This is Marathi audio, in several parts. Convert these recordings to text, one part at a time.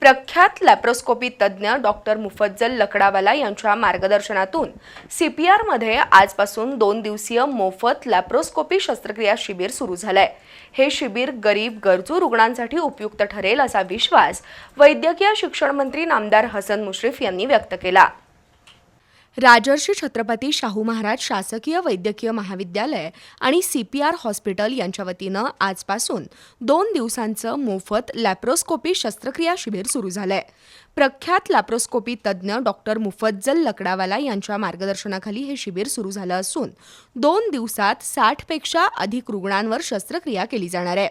प्रख्यात लॅप्रोस्कोपी तज्ज्ञ डॉक्टर मुफज्जल लकडावाला यांच्या मार्गदर्शनातून सी पी आरमध्ये आजपासून दोन दिवसीय मोफत लॅप्रोस्कोपी शस्त्रक्रिया शिबिर सुरू झालंय. हे शिबिर गरीब गरजू रुग्णांसाठी उपयुक्त ठरेल असा विश्वास वैद्यकीय शिक्षण मंत्री नामदार हसन मुश्रीफ यांनी व्यक्त केला. राजर्षी छत्रपती शाहू महाराज शासकीय वैद्यकीय महाविद्यालय आणि सी पी आर हॉस्पिटल यांच्या वतीनं आजपासून दोन दिवसांचं मोफत लॅप्रोस्कोपी शस्त्रक्रिया शिबिर सुरू झालंय. प्रख्यात लॅप्रोस्कोपी तज्ज्ञ डॉक्टर मुफज्जल लकडावाला यांच्या मार्गदर्शनाखाली हे शिबिर सुरू झालं असून दोन दिवसात साठपेक्षा अधिक रुग्णांवर शस्त्रक्रिया केली जाणार आहे.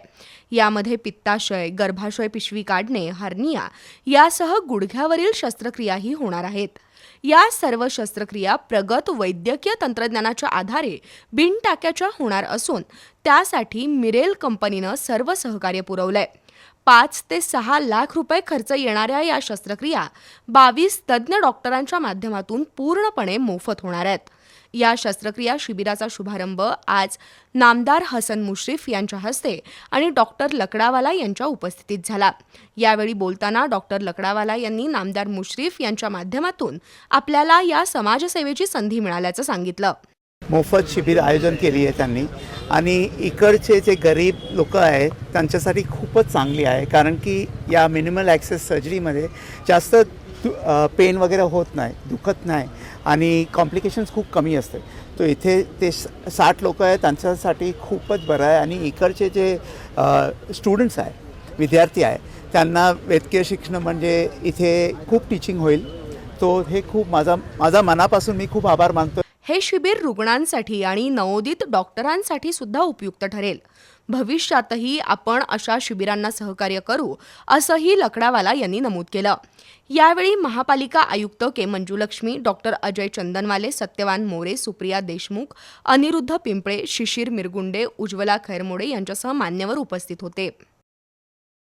यामध्ये पित्ताशय गर्भाशय पिशवी काढणे हर्निया यासह गुडघ्यावरील शस्त्रक्रियाही होणार आहेत. या सर्व शस्त्रक्रिया प्रगत वैद्यकीय तंत्रज्ञानाच्या आधारे बिनटाक्याच्या होणार असून त्यासाठी मिरेल कंपनीनं सर्व सहकार्य पुरवलंय. पाच ते सहा लाख रुपये खर्च येणाऱ्या या शस्त्रक्रिया बावीस तज्ज्ञ डॉक्टरांच्या माध्यमातून पूर्णपणे मोफत होणार आहेत. या शस्त्रक्रिया शिबिराचा शुभारंभ आज नामदार हसन मुश्रीफ यांच्या हस्ते आणि डॉक्टर लकडावाला यांच्या उपस्थितीत झाला. यावेळी बोलताना डॉक्टर लकडावाला यांनी नामदार मुश्रीफ यांच्या माध्यमातून आपल्याला या समाजसेवेची संधी मिळाल्याचं सांगितलं. मोफत शिबिर आयोजन केली आहे त्यांनी आणि इकडचे जे गरीब लोक आहेत त्यांच्यासाठी खूपच चांगली आहे कारण की या मिनिमल ॲक्सेस सर्जरीमध्ये जास्त पेन वगैरे होत नाही दुखत नाही. आणि कॉम्प्लिकेशन्स खूप कमी असते. तो इथे ते साठ लोक आहेत त्यांच्यासाठी खूपच बरं आहे. आणि इकडचे जे स्टुडंट्स आहे विद्यार्थी आहे त्यांना वैद्यकीय शिक्षण म्हणजे इथे खूप टीचिंग होईल. तो हे खूप माझा माझा मनापासून मी खूप आभार मानतो हे शिबिर रुग्णांसाठी आणि नवोदित डॉक्टरांसाठी सुद्धा उपयुक्त ठरेल. भविष्यातही आपण अशा शिबिरांना सहकार्य करू असंही लकडावाला यांनी नमूद केलं. यावेळी महापालिका आयुक्त के मंजुलक्ष्मी डॉक्टर अजय चंदनवाले सत्यवान मोरे सुप्रिया देशमुख अनिरुद्ध पिंपळे शिशिर मिरगुंडे उज्ज्वला खैरमोडे यांच्यासह मान्यवर उपस्थित होते.